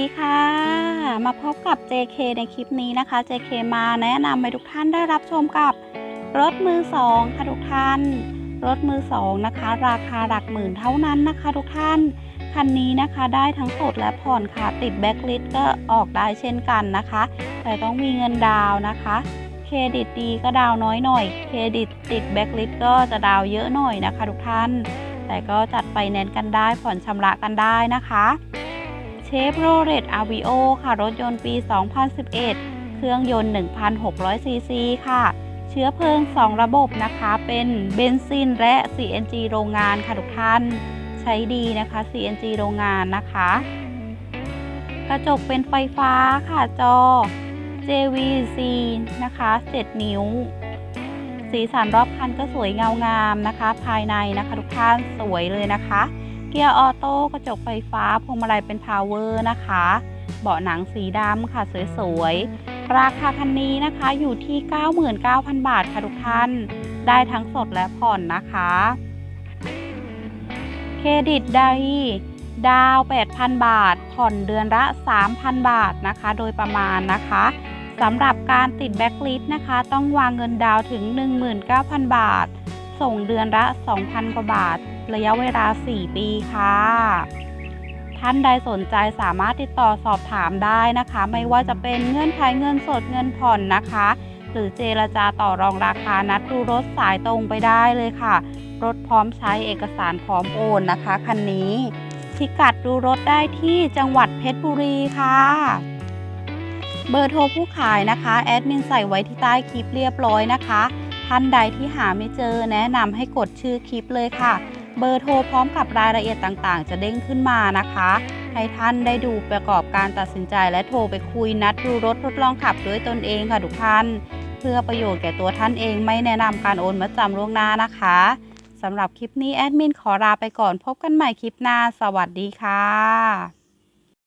ดีค่ะ มาพบกับ JK ในคลิปนี้นะคะ JK มาแนะนำให้ทุกท่านได้รับชมกับรถมือสองค่ะทุกท่าน รถมือสองนะคะ ราคาหลักหมื่นเท่านั้นนะคะ ทุกท่าน คันนี้นะคะได้ทั้งสดและผ่อนค่ะ ติดแบ็คลิสก็ออกได้เช่นกันนะคะ แต่ต้องมีเงินดาวน์นะคะ เครดิตดีก็ดาวน์น้อยหน่อย เครดิตติดแบ็คลิสก็จะดาวน์เยอะหน่อยนะคะ ทุกท่าน แต่ก็จัดไฟแนนซ์กันได้ผ่อนชำระกันได้นะคะ เชฟโรเลตอาวิโอค่ะรถยนต์ปี 2011 เครื่องยนต์ 1,600 ซีซีค่ะ เชื้อเพลิง 2 ระบบนะคะ เป็นเบนซินและ CNG โรงงานค่ะทุกท่าน ใช้ดีนะคะ CNG โรงงานนะคะ กระจกเป็นไฟฟ้าค่ะจอ JVC นะคะ 7 นิ้ว สีสันรอบคันก็สวยเงางามนะคะ ภายในนะคะทุกท่านสวยเลยนะคะ เกียร์ออโต้กระจกไฟฟ้าพวงมาลัยเป็นพาวเวอร์นะคะ เบาะหนังสีดำค่ะสวยๆ ราคาคันนี้นะคะอยู่ที่ 99,000 บาทค่ะทุกท่าน ได้ทั้งสดและผ่อนนะคะเครดิตได้ดาว 8,000 บาท ผ่อนเดือนละ 3,000 บาทนะคะ โดยประมาณนะคะสำหรับการติดแบ็คลิสต์นะคะ ต้องวางเงินดาวถึง 19,000 บาท ส่งเดือนละ 2,000 กว่าบาท ระยะเวลา 4 ปีค่ะ ท่านใดสนใจสามารถติดต่อสอบถามได้นะคะ ไม่ว่าจะเป็นเงื่อนไขเงินสดเงินผ่อนนะคะ หรือเจรจาต่อรองราคานัดดูรถสายตรงไปได้เลยค่ะ รถพร้อมใช้เอกสารพร้อมโอนนะคะคันนี้พิกัดดูรถได้ที่จังหวัดเพชรบุรีค่ะเบอร์โทรผู้ขายนะคะ แอดมินใส่ไว้ที่ใต้คลิปเรียบร้อยนะคะ ท่านใดที่หาไม่เจอแนะนำให้กดชื่อคลิปเลยค่ะ เบอร์โทรพร้อมกับรายละเอียดต่างๆ จะเด้งขึ้นมานะคะให้ท่านได้ดูประกอบการตัดสินใจและโทรไปคุยนัดดูรถทดลองขับด้วยตนเองค่ะทุกท่าน เพื่อประโยชน์แก่ตัวท่านเองไม่แนะนำการโอนมาจำล่วงหน้านะคะสำหรับคลิปนี้แอดมินขอลาไปก่อนพบกันใหม่คลิปหน้า สวัสดีค่ะ